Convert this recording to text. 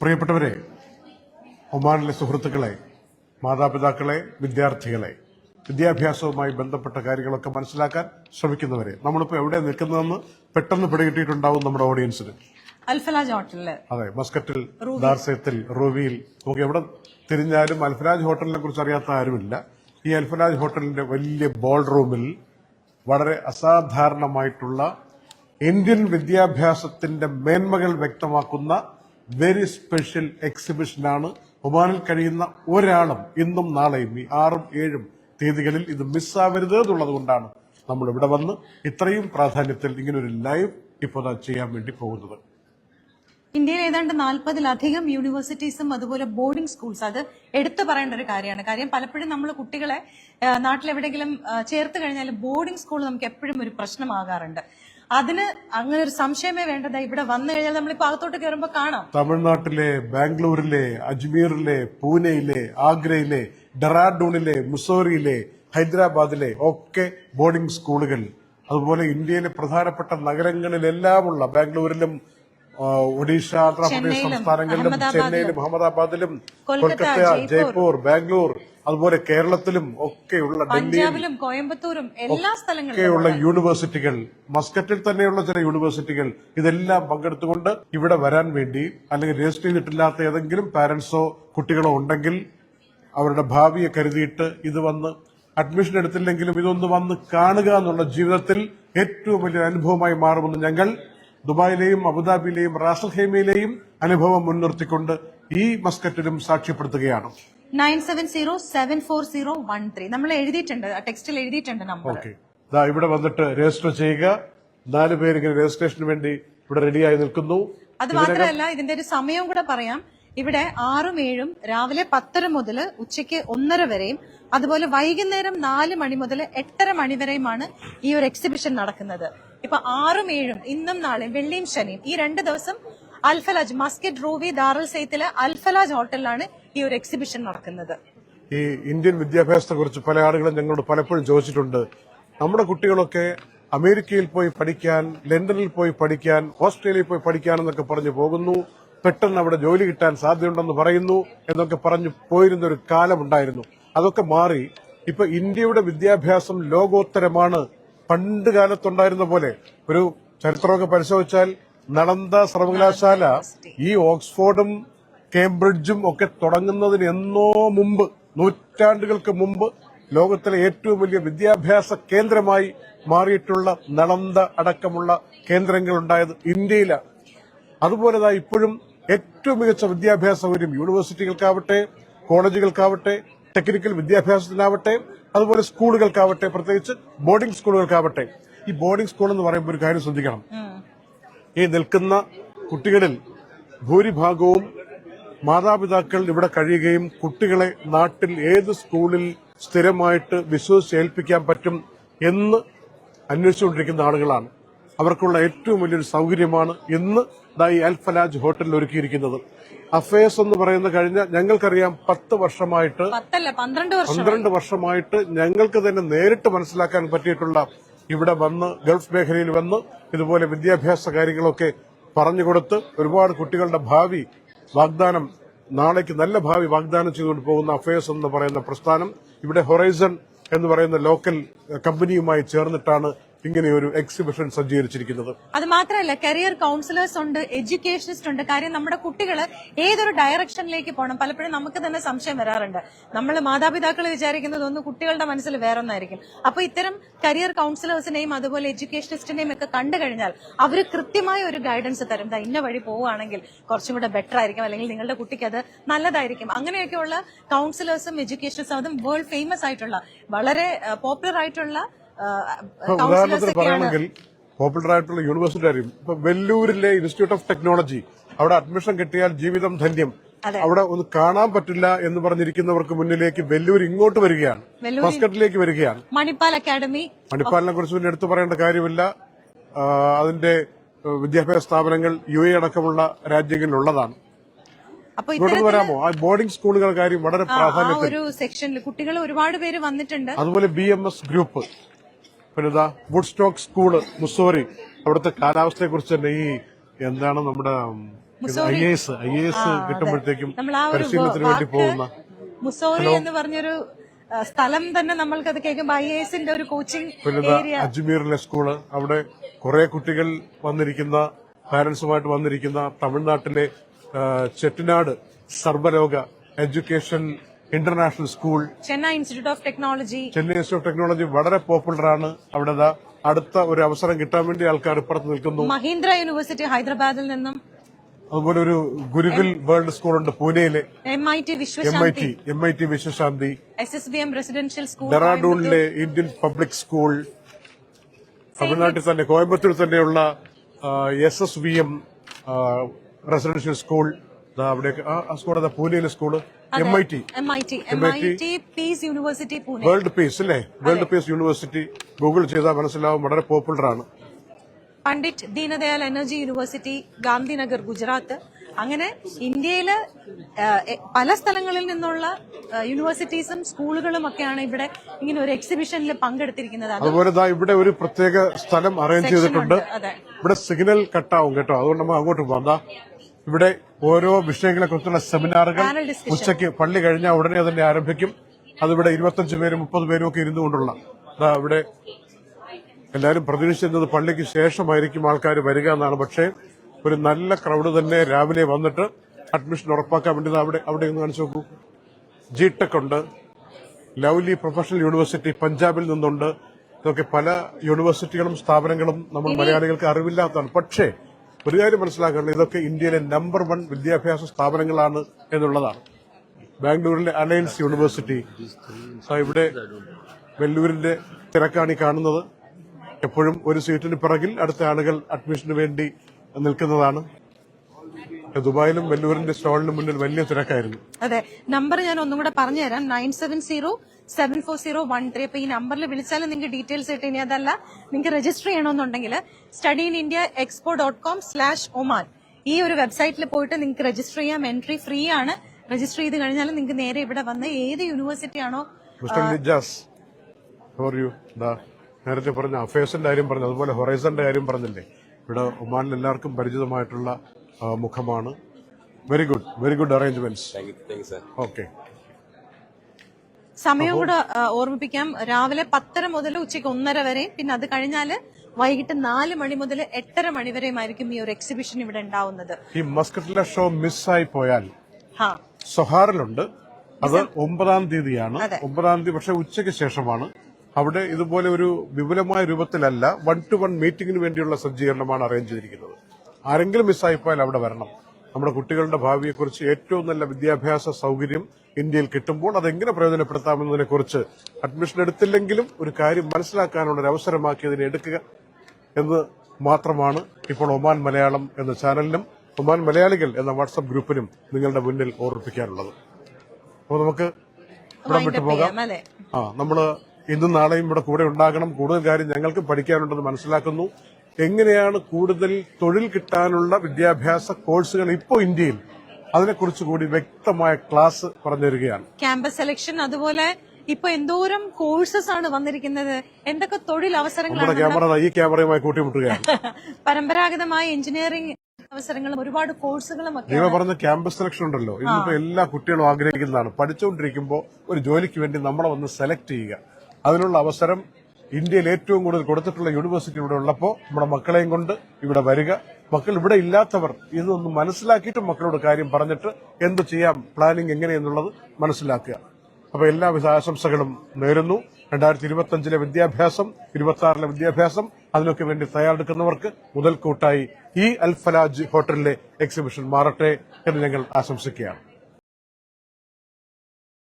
പ്രിയപ്പെട്ടവരെ ഒമാനിലെ സുഹൃത്തുക്കളെ മാതാപിതാക്കളെ വിദ്യാർത്ഥികളെ വിദ്യാഭ്യാസവുമായി ബന്ധപ്പെട്ട കാര്യങ്ങളൊക്കെ മനസ്സിലാക്കാൻ ശ്രമിക്കുന്നവരെ നമ്മളിപ്പോൾ എവിടെ നിൽക്കുന്നതെന്ന് പെട്ടെന്ന് പിടികിട്ടിയിട്ടുണ്ടാവും നമ്മുടെ ഓഡിയൻസിന്. അൽഫലാജ് ഹോട്ടലിൽ. അതെ മസ്കറ്റിൽ ദാർസയത്തിൽ റൂവിയിൽ നമുക്ക് എവിടെ തിരിഞ്ഞാലും അൽഫലാജ് ഹോട്ടലിനെ കുറിച്ച് അറിയാത്ത ആരുമില്ല. ഈ അൽഫലാജ് ഹോട്ടലിന്റെ വലിയ ബോൾ റൂമിൽ വളരെ അസാധാരണമായിട്ടുള്ള ഇന്ത്യൻ വിദ്യാഭ്യാസത്തിന്റെ മേന്മകൾ വ്യക്തമാക്കുന്ന വെരി സ്പെഷ്യൽ എക്സിബിഷനാണ് ഒമാനിൽ കഴിയുന്ന ഒരാളും ഇന്നും നാളെയും ഈ ആറും ഏഴും തീയതികളിൽ ഇത് മിസ്സാവരുത് എന്നുള്ളത് കൊണ്ടാണ് നമ്മൾ ഇവിടെ വന്ന് ഇത്രയും പ്രാധാന്യത്തിൽ ഇങ്ങനെ ഒരു ലൈവ് ഇപ്പോൾ ചെയ്യാൻ വേണ്ടി പോകുന്നത്. ഇന്ത്യയിൽ ഏതാണ്ട് നാൽപ്പതിലധികം യൂണിവേഴ്സിറ്റീസും അതുപോലെ ബോർഡിംഗ് സ്കൂൾസ് അത് എടുത്തു പറയേണ്ട ഒരു കാര്യമാണ്. കാര്യം പലപ്പോഴും നമ്മൾ കുട്ടികളെ നാട്ടിലെവിടെങ്കിലും ചേർത്ത് കഴിഞ്ഞാൽ ബോർഡിംഗ് സ്കൂൾ നമുക്ക് എപ്പോഴും ഒരു പ്രശ്നമാകാറുണ്ട്. അതിന് അങ്ങനെ ഒരു സംശയമേ വേണ്ടത് ഇവിടെ വന്നു കഴിഞ്ഞാൽ നമ്മളിപ്പോ അകത്തോട്ട് കയറുമ്പോൾ കാണാം. തമിഴ്നാട്ടിലെ ബാംഗ്ലൂരിലെ അജ്മീറിലെ പൂനെയിലെ ആഗ്രയിലെ ഡെറാഡൂണിലെ മുസോറിയിലെ ഹൈദരാബാദിലെ ഒക്കെ ബോർഡിംഗ് സ്കൂളുകൾ അതുപോലെ ഇന്ത്യയിലെ പ്രധാനപ്പെട്ട നഗരങ്ങളിലെല്ലാമുള്ള ബാംഗ്ലൂരിലും ഒഡീഷ ആന്ധ്രാപ്രദേശ് സംസ്ഥാനങ്ങളിലും ചെന്നൈയിലും അഹമ്മദാബാദിലും കൊൽക്കത്ത, ജയ്പൂർ, ബാംഗ്ലൂർ അതുപോലെ കേരളത്തിലും ഒക്കെയുള്ള ഡൽഹിയിലും പഞ്ചാബിലും കോയമ്പത്തൂരും എല്ലാ സ്ഥലങ്ങളിലും യൂണിവേഴ്സിറ്റികൾ മസ്കറ്റിൽ തന്നെയുള്ള ചില യൂണിവേഴ്സിറ്റികൾ ഇതെല്ലാം പങ്കെടുത്തുകൊണ്ട് ഇവിടെ വരാൻ വേണ്ടി അല്ലെങ്കിൽ രജിസ്റ്റർ ചെയ്തിട്ടില്ലാത്ത ഏതെങ്കിലും പാരന്റ്സോ കുട്ടികളോ ഉണ്ടെങ്കിൽ അവരുടെ ഭാവിയെ കരുതിയിട്ട് ഇത് വന്ന് അഡ്മിഷൻ എടുത്തില്ലെങ്കിലും ഇതൊന്ന് വന്ന് കാണുക എന്നുള്ള ജീവിതത്തിൽ ഏറ്റവും വലിയ അനുഭവമായി മാറുമെന്ന് ഞങ്ങൾ ദുബായിലെയും അബുദാബിയിലെയും റാസൽഹേമയിലെയും അനുഭവം മുൻനിർത്തിക്കൊണ്ട് ഈ മസ്കറ്റിലും സാക്ഷ്യപ്പെടുത്തുകയാണ്. Nine seven zero seven four zero one three നമ്മൾ എഴുതിയിട്ടുണ്ട്. ടെക്സ്റ്റിൽ എഴുതിയിട്ടുണ്ട് നമ്പർ ഓക്കെ. ദാ ഇവിടെ വന്നിട്ട് രജിസ്റ്റർ ചെയ്യുക. നാല് പേര് ഇങ്ങനെ രജിസ്ട്രേഷന് വേണ്ടി ഇവിടെ റെഡിയായി നിൽക്കുന്നു. അത് മാത്രമല്ല ഇതിന്റെ ഒരു സമയവും കൂടെ പറയാം. ഇവിടെ ആറും ഏഴും രാവിലെ പത്തര മുതൽ ഉച്ചയ്ക്ക് ഒന്നര വരെയും അതുപോലെ വൈകുന്നേരം നാല് മണി മുതൽ എട്ടര മണി വരെയുമാണ് ഈ ഒരു എക്സിബിഷൻ നടക്കുന്നത്. ഇപ്പൊ ആറും ഏഴും ഇന്നും നാളെയും വെള്ളിയും ശനിയും. ഈ രണ്ട് ദിവസം അൽഫലാജ് മസ്കറ്റ് റൂവി ദാറുൽ സെയ്ത്തിലെ അൽഫലാജ് ഹോട്ടലിലാണ് ഈ ഒരു എക്സിബിഷൻ നടക്കുന്നത്. ഈ ഇന്ത്യൻ വിദ്യാഭ്യാസത്തെ കുറിച്ച് പല ആളുകളും ഞങ്ങളോട് പലപ്പോഴും ചോദിച്ചിട്ടുണ്ട്. നമ്മുടെ കുട്ടികളൊക്കെ അമേരിക്കയിൽ പോയി പഠിക്കാൻ ലണ്ടനിൽ പോയി പഠിക്കാൻ ഓസ്ട്രേലിയയിൽ പോയി പഠിക്കാൻ എന്നൊക്കെ പറഞ്ഞു പോകുന്നു. പെട്ടെന്ന് അവിടെ ജോലി കിട്ടാൻ സാധ്യതയുണ്ടെന്ന് പറയുന്നു എന്നൊക്കെ പറഞ്ഞു പോയിരുന്ന ഒരു കാലമുണ്ടായിരുന്നു. അതൊക്കെ മാറി. ഇപ്പൊ ഇന്ത്യയുടെ വിദ്യാഭ്യാസം ലോകോത്തരമാണ് പണ്ട് കാലത്തുണ്ടായിരുന്ന പോലെ ഒരു ചരിത്രമൊക്കെ പരിശോധിച്ചാൽ നളന്ദ സർവകലാശാല ഈ ഓക്സ്ഫോർഡും കേംബ്രിഡ്ജും ഒക്കെ തുടങ്ങുന്നതിന് എന്നോ മുമ്പ് നൂറ്റാണ്ടുകൾക്ക് മുമ്പ് ലോകത്തിലെ ഏറ്റവും വലിയ വിദ്യാഭ്യാസ കേന്ദ്രമായി മാറിയിട്ടുള്ള നളന്ദ അടക്കമുള്ള കേന്ദ്രങ്ങൾ ഉണ്ടായത് ഇന്ത്യയിലാണ് അതുപോലെ തന്നെ ഇപ്പോഴും ഏറ്റവും മികച്ച വിദ്യാഭ്യാസ സൗകര്യം യൂണിവേഴ്സിറ്റികൾക്കാവട്ടെ കോളേജുകൾക്കാവട്ടെ ടെക്നിക്കൽ വിദ്യാഭ്യാസത്തിനാവട്ടെ അതുപോലെ സ്കൂളുകൾക്കാവട്ടെ പ്രത്യേകിച്ച് ബോർഡിംഗ് സ്കൂളുകൾക്കാവട്ടെ. ഈ ബോർഡിംഗ് സ്കൂൾ എന്ന് പറയുമ്പോൾ ഒരു കാര്യം ശ്രദ്ധിക്കണം. ഈ നിൽക്കുന്ന കുട്ടികളിൽ ഭൂരിഭാഗവും മാതാപിതാക്കൾ ഇവിടെ കഴിയുകയും കുട്ടികളെ നാട്ടിൽ ഏത് സ്കൂളിൽ സ്ഥിരമായിട്ട് വിശ്വസിച്ചേൽപ്പിക്കാൻ പറ്റും എന്ന് അന്വേഷിച്ചുകൊണ്ടിരിക്കുന്ന ആളുകളാണ്. അവർക്കുള്ള ഏറ്റവും വലിയൊരു സൗകര്യമാണ് ഇന്ന് ദൈ അൽഫലാജ് ഹോട്ടലിൽ ഒരുക്കിയിരിക്കുന്നത്. അഫേഴ്സ് എന്ന് പറയുന്ന കഴിഞ്ഞ ഞങ്ങൾക്കറിയാം പത്ത് വർഷമായിട്ട് പന്ത്രണ്ട് വർഷമായിട്ട് ഞങ്ങൾക്ക് തന്നെ നേരിട്ട് മനസ്സിലാക്കാൻ പറ്റിയിട്ടുള്ള ഇവിടെ വന്ന് ഗൾഫ് മേഖലയിൽ വന്ന് ഇതുപോലെ വിദ്യാഭ്യാസ കാര്യങ്ങളൊക്കെ പറഞ്ഞുകൊടുത്ത് ഒരുപാട് കുട്ടികളുടെ ഭാവി വാഗ്ദാനം നാളേക്ക് നല്ല ഭാവി വാഗ്ദാനം ചെയ്തുകൊണ്ട് പോകുന്ന അഫയേഴ്സ് എന്ന് പറയുന്ന പ്രസ്ഥാനം ഇവിടെ ഹൊറൈസൺ എന്ന് പറയുന്ന ലോക്കൽ കമ്പനിയുമായി ചേർന്നിട്ടാണ് ഇങ്ങനെ ഒരു എക്സിബിഷൻ സജ്ജീകരിച്ചിരിക്കുന്നത്. അത് മാത്രമല്ല കരിയർ കൗൺസിലേഴ്സ് ഉണ്ട് എഡ്യൂക്കേഷനിസ്റ്റ് ഉണ്ട്. കാര്യം നമ്മുടെ കുട്ടികൾ ഏതൊരു ഡയറക്ഷനിലേക്ക് പോകണം പലപ്പോഴും നമുക്ക് തന്നെ സംശയം വരാറുണ്ട്. നമ്മൾ മാതാപിതാക്കൾ വിചാരിക്കുന്നത് ഒന്ന് കുട്ടികളുടെ മനസ്സിൽ വേറൊന്നായിരിക്കും. അപ്പൊ ഇത്തരം കരിയർ കൗൺസിലേഴ്സിനെയും അതുപോലെ എഡ്യൂക്കേഷനിസ്റ്റിനെയും ഒക്കെ കണ്ടു കഴിഞ്ഞാൽ അവർ കൃത്യമായ ഒരു ഗൈഡൻസ് തരും. ഇന്ന വഴി പോവുകയാണെങ്കിൽ കുറച്ചും കൂടെ ബെറ്റർ ആയിരിക്കും. അല്ലെങ്കിൽ നിങ്ങളുടെ കുട്ടിക്ക് അത് നല്ലതായിരിക്കും. അങ്ങനെയൊക്കെയുള്ള കൗൺസിലേഴ്സും എഡ്യൂക്കേഷനിസ്റ്റും അതും വേൾഡ് ഫേമസ് ആയിട്ടുള്ള വളരെ പോപ്പുലർ ആയിട്ടുള്ള ഉദാഹരണത്തിന് പറയുകയാണെങ്കിൽ പോപ്പുലർ ആയിട്ടുള്ള യൂണിവേഴ്സിറ്റി ആയിരിക്കും ഇപ്പൊ വെല്ലൂരിലെ ഇൻസ്റ്റിറ്റ്യൂട്ട് ഓഫ് ടെക്നോളജി അവിടെ അഡ്മിഷൻ കിട്ടിയാൽ ജീവിതം ധന്യം. അവിടെ ഒന്ന് കാണാൻ പറ്റില്ല എന്ന് പറഞ്ഞിരിക്കുന്നവർക്ക് മുന്നിലേക്ക് വെല്ലൂർ ഇങ്ങോട്ട് വരികയാണ്. മസ്കറ്റിലേക്ക് വരികയാണ്. മണിപ്പാൽ അക്കാദമി മണിപ്പാലിനെ കുറിച്ച് പിന്നെ എടുത്തു പറയേണ്ട കാര്യമില്ല. അതിന്റെ വിദ്യാഭ്യാസ സ്ഥാപനങ്ങൾ യു എ അടക്കമുള്ള രാജ്യങ്ങളിലുള്ളതാണ്. ഇങ്ങോട്ട് വരാമോ? ആ ബോർഡിംഗ് സ്കൂളുകളുടെ കാര്യം വളരെ പ്രാധാന്യം ഒരു സെക്ഷനിൽ കുട്ടികൾ ഒരുപാട് പേര് വന്നിട്ടുണ്ട്. അതുപോലെ ബി എം എസ് ഗ്രൂപ്പ് പിന്നെ Woodstock Woodstock school Mussoorie അവിടുത്തെ കാലാവസ്ഥയെ കുറിച്ച് തന്നെ ഈ എന്താണ് നമ്മുടെ ഐ എസ് ഐ എസ് കിട്ടുമ്പോഴത്തേക്കും പരിശീലനത്തിന് വേണ്ടി പോകുന്ന മുസോറി എന്ന് പറഞ്ഞൊരു സ്ഥലം തന്നെ നമ്മൾക്ക് അത് കേൾക്കുമ്പോ ഐ എസിന്റെ ഒരു കോച്ചിങ് ഏരിയ അജ്മീറിലെ സ്കൂൾ അവിടെ കുറെ കുട്ടികൾ വന്നിരിക്കുന്ന പാരന്റ്സുമായിട്ട് വന്നിരിക്കുന്ന തമിഴ്നാട്ടിലെ Chettinad Sarvaloka education international school Chennai institute of technology Chennai institute of technology വളരെ പോപ്പുലർ ആണ്. അവിടെ അടുത്ത ഒരു അവസരം കിട്ടാൻ വേണ്ടി ആൾക്കാർ ഇപ്പുറത്ത് നിൽക്കുന്നു. മഹീന്ദ്ര യൂണിവേഴ്സിറ്റി ഹൈദരാബാദിൽ നിന്നും. അതുപോലെ ഒരു ഗുരുകുൽ വേൾഡ് സ്കൂളുണ്ട് പൂനെയിലെ. M I T M I Vishwashanti T M I T Vishwashanti. S S B M residential school ഡെറാഡൂണിലെ Indian public school തമിഴ്നാട്ടിൽ തന്നെ കോയമ്പത്തൂർ തന്നെയുള്ള S S V M residential school അവിടെ ആ സ്കൂൾ പൂനെയിലെ school M I T M I T M I T peace university Pune world peace അല്ലേ? World peace university Google ചെയ്താൽ മനസ്സിലാവും വളരെ പോപ്പുലർ ആണ്. Pandit Deendayal energy university Gandhinagar Gujarat. അങ്ങനെ ഇന്ത്യയിൽ പല സ്ഥലങ്ങളിൽ നിന്നുള്ള യൂണിവേഴ്സിറ്റീസും സ്കൂളുകളും ഒക്കെയാണ് ഇവിടെ ഇങ്ങനെ ഒരു എക്സിബിഷനിൽ പങ്കെടുത്തിരിക്കുന്നത്. അതുപോലെ ഇവിടെ ഒരു പ്രത്യേക സ്ഥലം അറേഞ്ച് ചെയ്തിട്ടുണ്ട്. ഇവിടെ സിഗ്നൽ കട്ടാവും കേട്ടോ. അതുകൊണ്ട് നമ്മൾ അങ്ങോട്ട് പോകാം ഇവിടെ ഓരോ വിഷയങ്ങളെ കുറിച്ചുള്ള സെമിനാറുകൾ ഉച്ചയ്ക്ക് പള്ളി കഴിഞ്ഞാൽ ഉടനെ തന്നെ ആരംഭിക്കും. അതിവിടെ ഇരുപത്തഞ്ച് പേരും മുപ്പത് പേരും ഒക്കെ ഇരുന്നു കൊണ്ടുള്ള അതാ ഇവിടെ എല്ലാവരും പ്രതീക്ഷിച്ചിരുന്നത് പള്ളിക്ക് ശേഷമായിരിക്കും ആൾക്കാർ വരിക എന്നാണ്. പക്ഷേ ഒരു നല്ല ക്രൗഡ് തന്നെ രാവിലെ വന്നിട്ട് അഡ്മിഷൻ ഉറപ്പാക്കാൻ വേണ്ടി അവിടെ അവിടെ ഒന്ന് കാണിച്ചു നോക്കൂ. ജി ടെക് ഉണ്ട്. ലവ്ലി പ്രൊഫഷണൽ യൂണിവേഴ്സിറ്റി പഞ്ചാബിൽ നിന്നുണ്ട്. ഇതൊക്കെ പല യൂണിവേഴ്സിറ്റികളും സ്ഥാപനങ്ങളും നമ്മൾ മലയാളികൾക്ക് അറിവില്ലാത്തതാണ്. പക്ഷേ ഒരു കാര്യം മനസ്സിലാക്കേണ്ടത് ഇതൊക്കെ ഇന്ത്യയിലെ നമ്പർ വൺ വിദ്യാഭ്യാസ സ്ഥാപനങ്ങളാണ് എന്നുള്ളതാണ്. ബാംഗ്ലൂരിലെ അലയൻസ് യൂണിവേഴ്സിറ്റി. ഇവിടെ വെല്ലൂരിന്റെ തിരക്കാണ് ഈ കാണുന്നത്. എപ്പോഴും ഒരു സീറ്റിന് പിറകിൽ അടുത്ത ആളുകൾ അഡ്മിഷന് വേണ്ടി നിൽക്കുന്നതാണ്. ദുബായിലും വെല്ലൂരിന്റെ സ്റ്റാളിന് മുന്നിൽ വലിയ തിരക്കായിരുന്നു. അതെ നമ്പർ ഞാൻ ഒന്നും കൂടെ പറഞ്ഞുതരാം. Nine seven zero seven four zero one three. അപ്പൊ ഈ നമ്പറിൽ വിളിച്ചാലും നിങ്ങൾക്ക് ഡീറ്റെയിൽസ് കിട്ടും. ഇനി അതല്ല നിങ്ങൾക്ക് രജിസ്റ്റർ ചെയ്യണമെന്നുണ്ടെങ്കിൽ study in India expo dot com slash Oman ഈ ഒരു വെബ്സൈറ്റിൽ പോയിട്ട് നിങ്ങൾക്ക് രജിസ്റ്റർ ചെയ്യാം. എൻട്രി ഫ്രീ ആണ്. രജിസ്റ്റർ ചെയ്ത് കഴിഞ്ഞാൽ നിങ്ങൾക്ക് നേരെ ഇവിടെ വന്ന് ഏത് യൂണിവേഴ്സിറ്റി ആണോ നേരത്തെ പറഞ്ഞ അഫേഴ്സിന്റെ കാര്യം പറഞ്ഞു. അതുപോലെ ഹൊറൈസന്റെ കാര്യം പറഞ്ഞില്ലേ? ഇവിടെ ഒമാനിൽ എല്ലാവർക്കും പരിചിതമായിട്ടുള്ള മുഖമാണ്. Very good very good arrangements okay സമയം കൂടെ ഓർമ്മിപ്പിക്കാം. രാവിലെ പത്തര മുതൽ ഉച്ചയ്ക്ക് ഒന്നര വരെ. പിന്നെ അത് കഴിഞ്ഞാൽ വൈകിട്ട് നാല് മണി മുതൽ എട്ടര മണി വരെയുമായിരിക്കും ഈ ഒരു എക്സിബിഷൻ ഇവിടെ ഉണ്ടാവുന്നത്. ഈ മസ്കറ്റിലെ ഷോ മിസ്സായി പോയാൽ സൊഹാറിലുണ്ട്. അത് ഒമ്പതാം തീയതിയാണ്. ഒമ്പതാം തീയതി പക്ഷെ ഉച്ചയ്ക്ക് ശേഷമാണ്. അവിടെ ഇതുപോലെ ഒരു വിപുലമായ രൂപത്തിലല്ല വൺ ടു വൺ മീറ്റിംഗിന് വേണ്ടിയുള്ള സജ്ജീകരണമാണ് അറേഞ്ച് ചെയ്തിരിക്കുന്നത്. ആരെങ്കിലും മിസ്സായി പോയാൽ അവിടെ വരണം. നമ്മുടെ കുട്ടികളുടെ ഭാവിയെക്കുറിച്ച് ഏറ്റവും നല്ല വിദ്യാഭ്യാസ സൗകര്യം ഇന്ത്യയിൽ കിട്ടുമ്പോൾ അതെങ്ങനെ പ്രയോജനപ്പെടുത്താമെന്നതിനെക്കുറിച്ച് അഡ്മിഷൻ എടുത്തില്ലെങ്കിലും ഒരു കാര്യം മനസ്സിലാക്കാനുള്ള ഒരു അവസരമാക്കി എടുക്കുക എന്ന് മാത്രമാണ് ഇപ്പോൾ ഒമാൻ മലയാളം എന്ന ചാനലിനും ഒമാൻ മലയാളികൾ എന്ന വാട്സപ്പ് ഗ്രൂപ്പിനും നിങ്ങളുടെ മുന്നിൽ ഓർമ്മിപ്പിക്കാനുള്ളത്. അപ്പോൾ നമുക്ക് ഇവിടെ വിട്ടു പോകാം. ആ നമ്മൾ ഇന്നും നാളെയും ഇവിടെ കൂടെ ഉണ്ടാകണം. കൂടുതൽ കാര്യം ഞങ്ങൾക്കും പഠിക്കാനുണ്ടെന്ന് മനസ്സിലാക്കുന്നു. എങ്ങനെയാണ് കൂടുതൽ തൊഴിൽ കിട്ടാനുള്ള വിദ്യാഭ്യാസ കോഴ്സുകൾ ഇപ്പോൾ ഇന്ത്യയിൽ? അതിനെക്കുറിച്ച് കൂടി വ്യക്തമായ ക്ലാസ് പറഞ്ഞു തരികയാണ് ക്യാമ്പസ് സെലക്ഷൻ അതുപോലെ ഇപ്പൊ എന്തോരം കോഴ്സസ് ആണ് വന്നിരിക്കുന്നത്. എന്തൊക്കെ തൊഴിൽ അവസരങ്ങളാണ് ക്യാമറ ഈ ക്യാമറയുമായി കൂട്ടിമുട്ടുകയാണ്. പരമ്പരാഗതമായ എഞ്ചിനീയറിംഗ് അവസരങ്ങളും ഒരുപാട് കോഴ്സുകളും ഒക്കെ നിങ്ങൾ പറഞ്ഞ ക്യാമ്പസ് സെലക്ഷൻ ഉണ്ടല്ലോ. ഇന്നിപ്പോ എല്ലാ കുട്ടികളും ആഗ്രഹിക്കുന്നതാണ്. പഠിച്ചുകൊണ്ടിരിക്കുമ്പോൾ ഒരു ജോലിക്ക് വേണ്ടി നമ്മളെ വന്ന് സെലക്ട് ചെയ്യുക. അതിനുള്ള അവസരം ഇന്ത്യയിൽ ഏറ്റവും കൂടുതൽ കൊടുത്തിട്ടുള്ള യൂണിവേഴ്സിറ്റി ഇവിടെ ഉള്ളപ്പോൾ നമ്മുടെ മക്കളെയും കൊണ്ട് ഇവിടെ വരിക. മക്കൾ ഇവിടെ ഇല്ലാത്തവർ ഇതൊന്ന് മനസ്സിലാക്കിയിട്ട് മക്കളോട് കാര്യം പറഞ്ഞിട്ട് എന്ത് ചെയ്യാം പ്ലാനിങ് എങ്ങനെയെന്നുള്ളത് മനസ്സിലാക്കുക. അപ്പൊ എല്ലാവിധ ആശംസകളും നേരുന്നു. രണ്ടായിരത്തി ഇരുപത്തിയഞ്ചിലെ വിദ്യാഭ്യാസം ഇരുപത്തി ആറിലെ വിദ്യാഭ്യാസം അതിനൊക്കെ വേണ്ടി തയ്യാറെടുക്കുന്നവർക്ക് മുതൽക്കൂട്ടായി ഈ അൽഫലാജ് ഹോട്ടലിലെ എക്സിബിഷൻ മാറട്ടെ എന്ന് ഞങ്ങൾ ആശംസിക്കുകയാണ്.